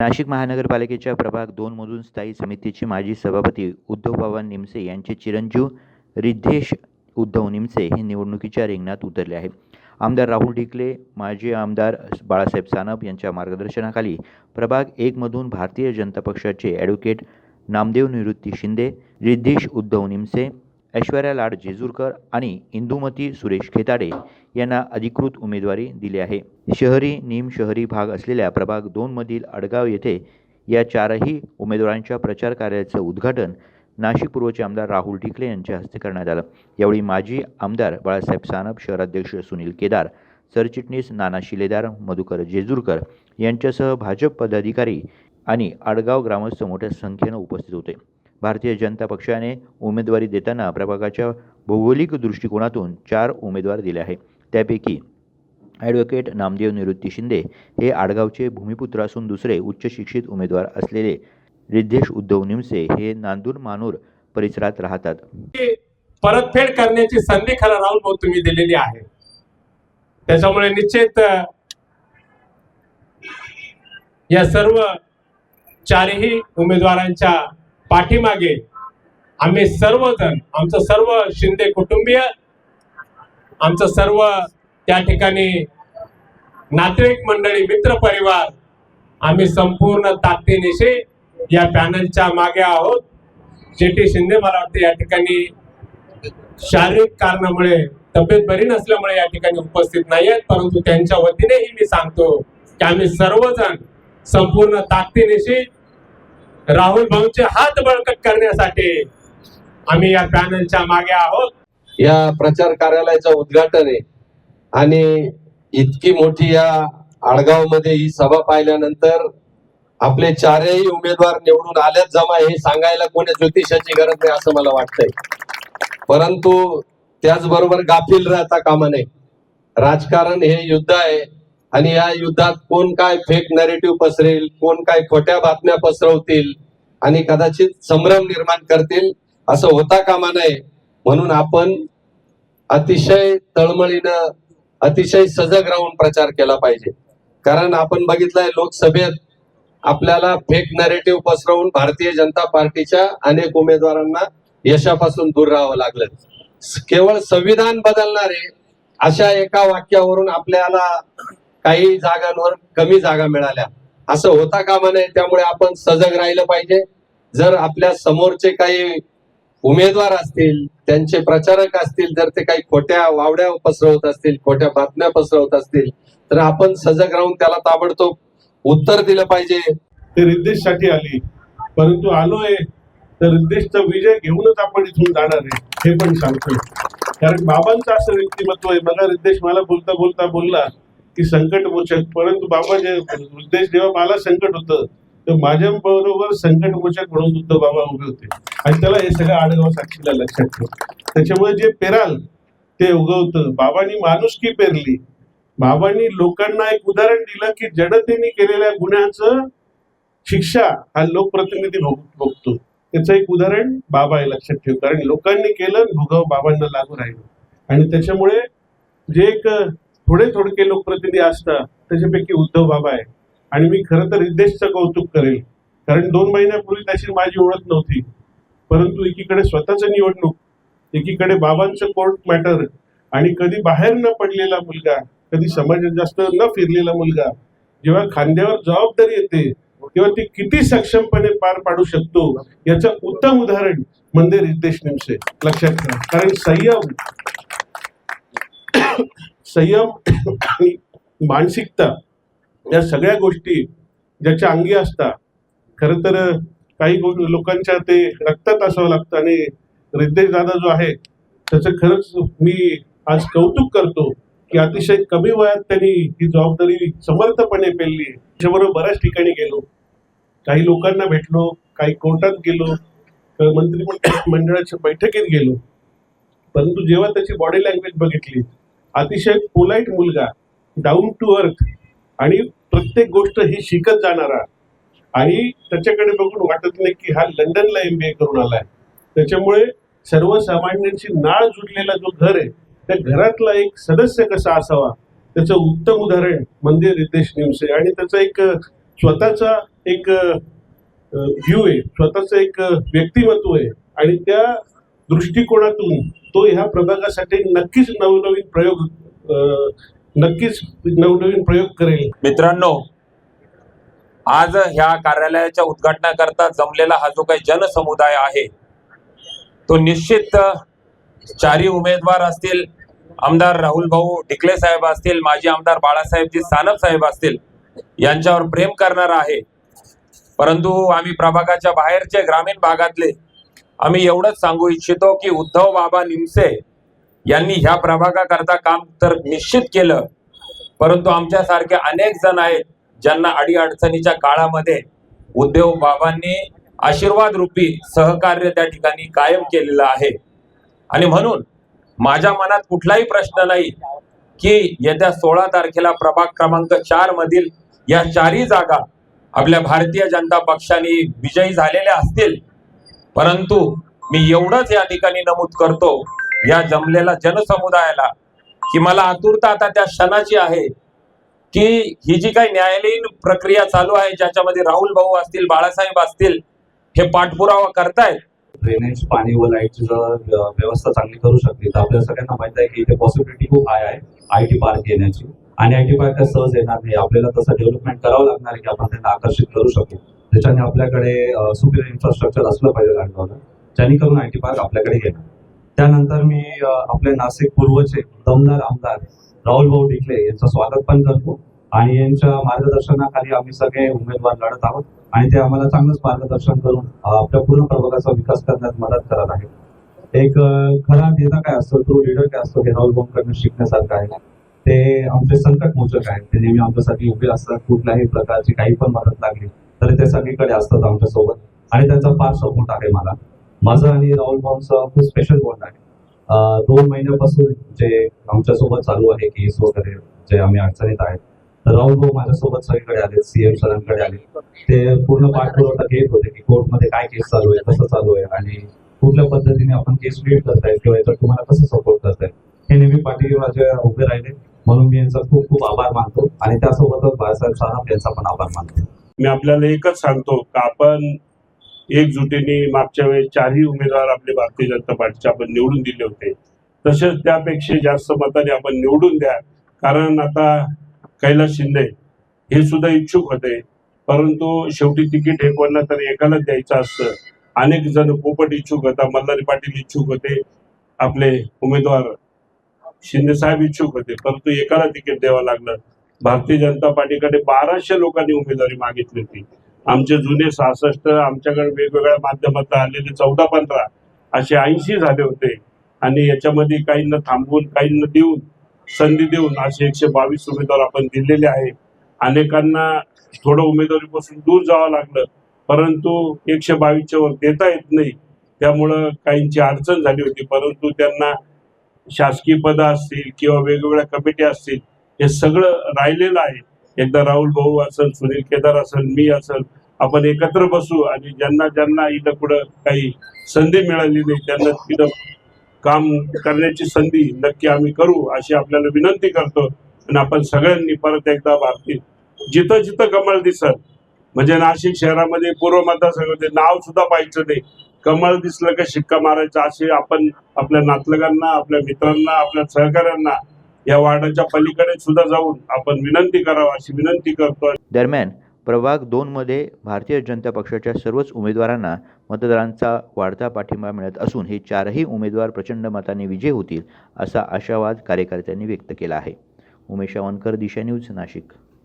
नाशिक महानगरपालिकेच्या प्रभाग दोन मधून स्थायी समितीचे माजी सभापती उद्धवबाबा निमसे यांचे चिरंजीव रिद्धेश उद्धव निमसे हे निवडणुकीच्या रिंगणात उतरले आहे आमदार राहुल ढिकले माजी आमदार बाळासाहेब सानप यांच्या मार्गदर्शनाखाली प्रभाग एकमधून भारतीय जनता पक्षाचे ॲडव्होकेट नामदेव निवृत्ती शिंदे रिद्धेश उद्धव निमसे ऐश्वर्या लाड जेजूरकर आणि इंदुमती सुरेश खेताडे यांना अधिकृत उमेदवारी दिली आहे. शहरी निम शहरी भाग असलेल्या प्रभाग दोनमधील अडगाव येथे या चारही उमेदवारांच्या प्रचार कार्याचं उद्घाटन नाशिक पूर्वचे आमदार राहुल ढिकले यांच्या हस्ते करण्यात आलं. यावेळी माजी आमदार बाळासाहेब सानप शहराध्यक्ष सुनील केदार सरचिटणीस नाना शिलेदार मधुकर जेजूरकर यांच्यासह भाजप पदाधिकारी आणि आडगाव ग्रामस्थ मोठ्या संख्येनं उपस्थित होते. भारतीय जनता पक्षाने उमेदवारी देताना प्रभागाच्या भौगोलिक दृष्टिकोनातून चार उमेदवार दिले आहे त्यापैकी ॲडव्होकेट नामदेव निवृत्ती शिंदे हे आडगावचे भूमिपुत्र असून दुसरे उच्च शिक्षित उमेदवार असलेले रिद्धेश उद्धव निमसे हे नांदूर मानूर परिसरात राहतात. परतफेड करण्याची संधी खरं राहुल भाऊ तुम्ही दिलेली आहे. त्याच्यामुळे निश्चित या सर्व चारही उमेदवारांच्या पाठीमागे. आम्ही सर्वजण आमचं सर्व शिंदे कुटुंबीय आमचं सर्व त्या ठिकाणी नातेवाईक मंडळी मित्र परिवार आम्ही संपूर्ण ताकदीनिशी या पॅनलच्या मागे आहोत. जे टी शिंदे मला वाटतं या ठिकाणी शारीरिक कारणामुळे तब्येत बरी नसल्यामुळे या ठिकाणी उपस्थित नाही आहेत परंतु त्यांच्या वतीनेही मी सांगतो की आम्ही सर्वजण संपूर्ण ताकदीनिशी राहुल भाऊंचे हात बळकट करण्यासाठी आम्ही या पॅनलच्या मागे आहोत. या प्रचार कार्यालयाचं उद्घाटन आहे आणि इतकी मोठी या आडगावमध्ये ही सभा पाहिल्यानंतर आपले चारही उमेदवार निवडून आल्याच जमा हे सांगायला कोणी ज्योतिषाची गरज नाही असं मला वाटतंय. परंतु त्याचबरोबर गाफील राहता कामा नये राजकारण हे युद्ध आहे आणि या युद्धात कोण काय फेक नॅरेटिव्ह पसरेल कोण काय खोट्या बातम्या पसरवतील आणि कदाचित संभ्रम निर्माण करतील. असं होता कामा नये. म्हणून आपण अतिशय तळमळीनं अतिशय सजग राहून प्रचार केला पाहिजे. कारण आपण बघितलंय लोकसभेत आपल्याला फेक नॅरेटिव्ह पसरवून भारतीय जनता पार्टीच्या अनेक उमेदवारांना यशापासून दूर राहावं लागलं. केवळ संविधान बदलणारे अशा एका वाक्यावरून आपल्याला काही जागांवर कमी जागा मिळाल्या. असं होता कामा नये त्यामुळे आपण सजग राहिलं पाहिजे. जर आपल्या समोरचे काही उमेदवार असतील त्यांचे प्रचारक असतील जर ते काही खोट्या वावड्या पसरवत असतील खोट्या बातम्या पसरवत असतील तर आपण सजग राहून त्याला ताबडतोब उत्तर दिलं पाहिजे. ते रिद्देशसाठी आली. परंतु आलोय तर रिद्देशचा विजय घेऊनच आपण इथून जाणार आहे हे पण सांगतोय. कारण बाबांचं असं व्यक्तिमत्व आहे. बघा रिद्देश मला बोलता बोलता बोलला की संकट मोचक परंतु बाबा जे उद्देश जेव्हा मला संकट होतं. तर माझ्या बरोबर संकट मोचक म्हणून सुद्धा बाबा उभे होते. आणि त्याला हे सगळं आडगाव साक्षीला लक्षात ठेव. त्याच्यामुळे जे पेराल ते उगवतं. बाबांनी माणुसकी पेरली. बाबांनी लोकांना एक उदाहरण दिलं की जडतेने केलेल्या गुन्ह्याचं शिक्षा हा लोकप्रतिनिधी भोग भोगतो. त्याचं एक उदाहरण बाबा आहे लक्षात ठेव. कारण लोकांनी केलं भोगाव बाबांना लागू राहिलं. आणि त्याच्यामुळे जे एक थोडे थोडके लोकप्रतिनिधी असतात त्याच्यापैकी उद्धव बाबा आहे आणि मी खरं तर रिद्धेशचं कौतुक करेल. कारण दोन महिन्यापूर्वी त्याची माझी ओळख नव्हती. परंतु एकीकडे स्वतःचं निवडणूक एकीकडे बाबांचं कोर्ट मॅटर आणि कधी बाहेर न पडलेला मुलगा कधी समाजात जास्त न फिरलेला मुलगा जेव्हा खांद्यावर जबाबदारी येते तेव्हा ती किती सक्षमपणे पार पाडू शकतो याचं उत्तम उदाहरण म्हणजे रितेश निमसे. लक्षात ठेवा. कारण संयम संयम आणि मानसिकता या सगळ्या गोष्टी ज्याच्या अंगी असतात. खरं तर काही गो- लोकांच्या ते रक्तात असावं लागतं आणि रितेश दादा जो आहे त्याचं खरंच मी आज कौतुक करतो की अतिशय कमी वयात त्यांनी ही जबाबदारी समर्थपणे पेलली. त्याच्याबरोबर बऱ्याच ठिकाणी गेलो. काही लोकांना भेटलो काही कोर्टात गेलो मंत्रिमंडळ मंडळाच्या बैठकीत गेलो. परंतु जेव्हा त्याची बॉडी लँग्वेज बघितली अतिशय पोलाईट मुलगा डाऊन टू अर्थ आणि प्रत्येक गोष्ट ही शिकत जाणारा. आणि त्याच्याकडे बघून वाटत नाही की हा लंडनला एम बी ए करून आलाय. त्याच्यामुळे सर्वसामान्यांची नाळ जुडलेला जो घर आहे त्या घरातला एक सदस्य कसा असावा त्याचं उत्तम उदाहरण म्हणजे रितेश निमसे आणि त्याचा एक स्वतःचा एक व्ह्यू आहे स्वतःचं एक व्यक्तिमत्व आहे. आणि त्या दृष्टिकोनातून तो ह्या प्रभागासाठी नक्कीच नवनवीन प्रयोग नक्कीच नवनवीन प्रयोग करेल. मित्रांनो आज ह्या कार्यालयाच्या उद्घाटनाकरता जमलेला हा जो काही जनसमुदाय आहे तो निश्चित चारी उमेदवार असतील आमदार राहुल भाऊ ढिकले साहेब असतील माजी आमदार बाळासाहेबजी सानप साहेब असतील यांच्यावर प्रेम करणार आहे. परंतु आम्ही प्रभागाच्या बाहेरचे ग्रामीण भागातले आम्ही एवढंच सांगू इच्छितो की उद्धव बाबा निमसे यांनी ह्या प्रभागाकरता काम तर निश्चित केलं. परंतु आमच्यासारखे अनेक जण आहेत ज्यांना अडीअडचणीच्या काळामध्ये उद्धव बाबांनी आशीर्वाद रूपी सहकार्य त्या ठिकाणी कायम केलेलं आहे. आणि म्हणून माझ्या मनात कुठलाही प्रश्न नाही की येत्या सोळा तारखेला प्रभाग क्रमांक चार मधील या चारही जागा आपल्या भारतीय जनता पक्षाने विजयी झालेल्या असतील. परंतु मी एवढंच या ठिकाणी नमूद करतो या जमलेल्या जनसमुदायाला की मला आतुरता आता त्या क्षणाची आहे की ही जी काही न्यायालयीन प्रक्रिया चालू आहे ज्याच्यामध्ये राहुल भाऊ असतील बाळासाहेब असतील हे पाठपुरावा करतायत. ड्रेनेज पाणी व लाईटची जर व्यवस्था चांगली करू शकली तर आपल्या सगळ्यांना माहीत आहे की इथे पॉसिबिलिटी खूप हाय आहे आय टी पार्क येण्याची. आणि आय टी पार्क सहज येणार नाही. आपल्याला तसं डेव्हलपमेंट करावं लागणार आहे की आपण त्यांना आकर्षित करू शकू. त्याच्याने आपल्याकडे सुपिरियर इन्फ्रास्ट्रक्चर असलं पाहिजे लांडगावला जेणेकरून आय टी पार्क आपल्याकडे येणार. त्यानंतर मी आपले नाशिक पूर्वचे दमदार आमदार राहुल भाऊ डिकले यांचं स्वागत पण करतो. आणि यांच्या मार्गदर्शनाखाली आम्ही सगळे उमेदवार लढत आहोत आणि ते आम्हाला चांगलंच मार्गदर्शन करून आपल्या पूर्ण प्रभागाचा विकास करण्यात मदत करत आहे एक खरा नेता काय असतो तो लिडर काय असतो हे राहुल भाऊंकडनं शिकण्यासारखं आहे ते आमचे संकट मोचक आहेत. ते नेहमी आमच्यासाठी उभे असतात. कुठल्याही प्रकारची काही पण मदत लागली. तर ते सगळीकडे असतात आमच्यासोबत आणि त्यांचा फार सपोर्ट आहे मला. माझं आणि राहुल भाऊंचं खूप स्पेशल बॉन्ड आहे. दोन महिन्यापासून जे आमच्यासोबत चालू आहे केस वगैरे जे आम्ही अडचणीत आहेत तर राहुल भाऊ माझ्यासोबत सगळीकडे आले सीएम सरांकडे आले ते पूर्ण पाठपुरवठा घेत होते की कोर्टमध्ये काय केस चालू आहे कसं चालू आहे आणि कुठल्या पद्धतीने आपण केस क्रिएट करताय किंवा याच्यात तुम्हाला कसं सपोर्ट करताय हे नेहमी पाठी माझ्या उभे राहिले. म्हणून मी यांचा खूप खूप आभार मानतो आणि त्यासोबतच बाळासाहेब साहेब यांचा पण आभार मानतो. मी आपल्याला एकच सांगतो का आपण एकजुटीने मागच्या वेळेस चारही उमेदवार आपले भारतीय जनता पार्टीचे आपण निवडून दिले होते. तसेच त्यापेक्षा जास्त मताने आपण निवडून द्या. कारण आता कैलास शिंदे हे सुद्धा इच्छुक होते. परंतु शेवटी तिकीट हे तर एकालाच द्यायचं असतं. अनेक जण पोपट इच्छुक होता मल्हारी पाटील इच्छुक होते आपले उमेदवार शिंदे साहेब इच्छुक होते. परंतु एकाला तिकीट द्यावं लागलं. भारतीय जनता पार्टीकडे बाराशे लोकांनी उमेदवारी मागितली होती. आमचे जुने सहासष्ट आमच्याकडे वेगवेगळ्या माध्यमात आलेले चौदा पंधरा असे ऐंशी झाले होते. आणि याच्यामध्ये काहींना थांबवून काहींना देऊन संधी देऊन असे एकशे बावीस उमेदवार आपण दिलेले आहे अनेकांना थोडं उमेदवारीपासून दूर जावं लागलं. परंतु एकशे बावीसच्या वर देता येत नाही. त्यामुळं काहींची अडचण झाली होती. परंतु त्यांना शासकीय पदं असतील किंवा वेगवेगळ्या कमिटी असतील हे सगळं राहिलेलं आहे. एकदा राहुल भाऊ असेल सुनील केदार असेल मी असेल आपण एकत्र बसू आणि ज्यांना ज्यांना इथं कुठं काही संधी मिळाली नाही त्यांना तिथं काम करण्याची संधी नक्की आम्ही करू अशी आपल्याला विनंती करतो. आणि आपण सगळ्यांनी परत एकदा भारतीय जिथं जिथं कमळ दिसत म्हणजे नाशिक शहरामध्ये पूर्व मतदारसंघामध्ये नाव सुद्धा पाहायचं नाही. कमळ दिसलं का शिक्का मारायचा असे आपण आपल्या नातलगांना आपल्या मित्रांना आपल्या सहकाऱ्यांना या वार्डाच्या पलीकडे सुद्धा जाऊन आपण विनंती करावा अशी विनंती करतो दरम्यान प्रभाग दोनमध्ये भारतीय जनता पक्षाच्या सर्वच उमेदवारांना मतदारांचा वाढता पाठिंबा मिळत असून हे चारही उमेदवार प्रचंड मताने विजय होतील असा आशावाद कार्यकर्त्यांनी व्यक्त केला आहे. उमेश आवनकर दिशा न्यूज नाशिक.